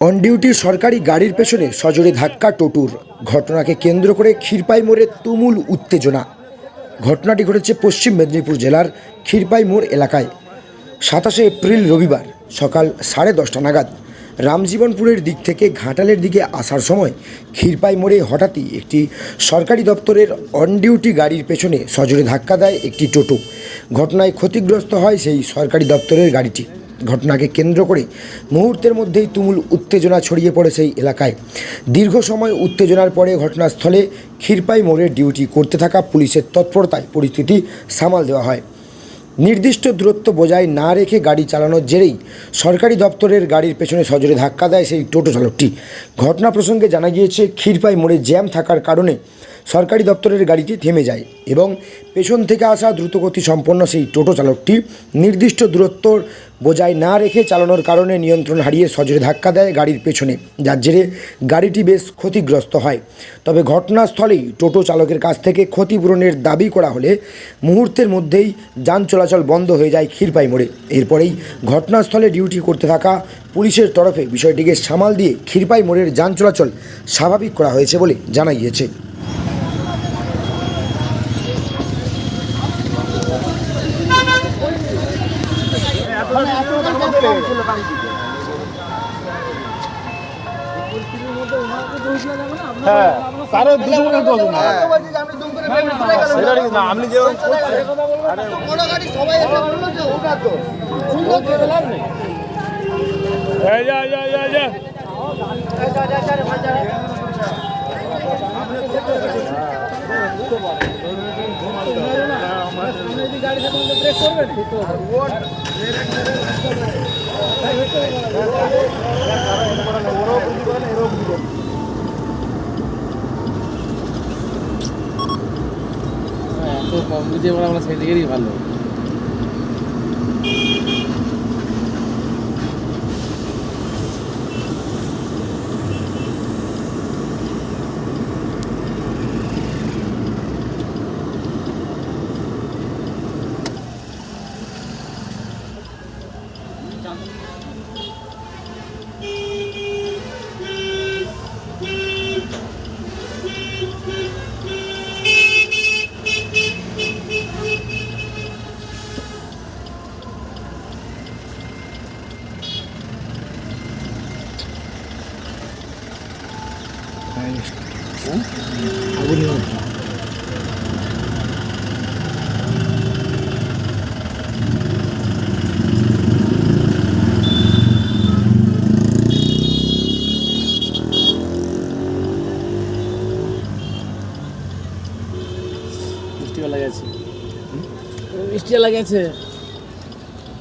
On duty সরকারি গাড়ির পেছনে সজোরে ধাক্কা, টোটুর। ঘটনাকে কেন্দ্র করে ক্ষীরপাই মোড়ে তুমুল উত্তেজনা। ঘটনাটি ঘটেছে পশ্চিম মেদিনীপুর জেলার ক্ষীরপাই মোড় এলাকায়। সাতাশে এপ্রিল রবিবার সকাল সাড়ে দশটা নাগাদ রামজীবনপুরের দিক থেকে ঘাটালের দিকে আসার সময় ক্ষীরপাই মোড়ে হঠাৎই একটি সরকারি দপ্তরের অন ডিউটি গাড়ির পেছনে সজোরে ধাক্কা দেয় একটি টোটো। ঘটনায় ক্ষতিগ্রস্ত হয় সেই সরকারি দপ্তরের গাড়িটি। ঘটনাকে কেন্দ্র করে মুহূর্তের মধ্যেই তুমুল উত্তেজনা ছড়িয়ে পড়ে সেই এলাকায়। দীর্ঘ সময় উত্তেজনার পরে ঘটনাস্থলে ক্ষীরপাই মোড়ে ডিউটি করতে থাকা পুলিশের তৎপরতায় পরিস্থিতি সামাল দেওয়া হয়। নির্দিষ্ট দূরত্ব বজায় না রেখে গাড়ি চালানোর জেরেই সরকারি দপ্তরের গাড়ির পেছনে সজোরে ধাক্কা দেয় সেই টোটো চালকটি। ঘটনা প্রসঙ্গে জানা গিয়েছে, ক্ষীরপাই মোড়ে জ্যাম থাকার কারণে সরকারি দপ্তরের গাড়িটি থেমে যায় এবং পেছন থেকে আসা দ্রুতগতি সম্পন্ন সেই টোটো চালকটি নির্দিষ্ট দূরত্ব বোঝায় না রেখে চালানোর কারণে নিয়ন্ত্রণ হারিয়ে সজোরে ধাক্কা দেয় গাড়ির পেছনে, যার জেরে গাড়িটি বেশ ক্ষতিগ্রস্ত হয়। তবে ঘটনাস্থলেই টোটো চালকের কাছ থেকে ক্ষতিপূরণের দাবি করা হলে মুহূর্তের মধ্যেই যান চলাচল বন্ধ হয়ে যায় ক্ষীরপাই মোড়ে। এরপরেই ঘটনাস্থলে ডিউটি করতে থাকা পুলিশের তরফে বিষয়টিকে সামাল দিয়ে ক্ষীরপাই মোড়ের যান চলাচল স্বাভাবিক করা হয়েছে বলে জানা গিয়েছে। হ্যাঁ তারও দুটো করে দোষ না আপনি যা যা। যা যা এত কম বুঝে বলা সেই দিকেরই ভালো। মিষ্টিওয়ালা গেছে মিষ্টিওয়ালা গেছে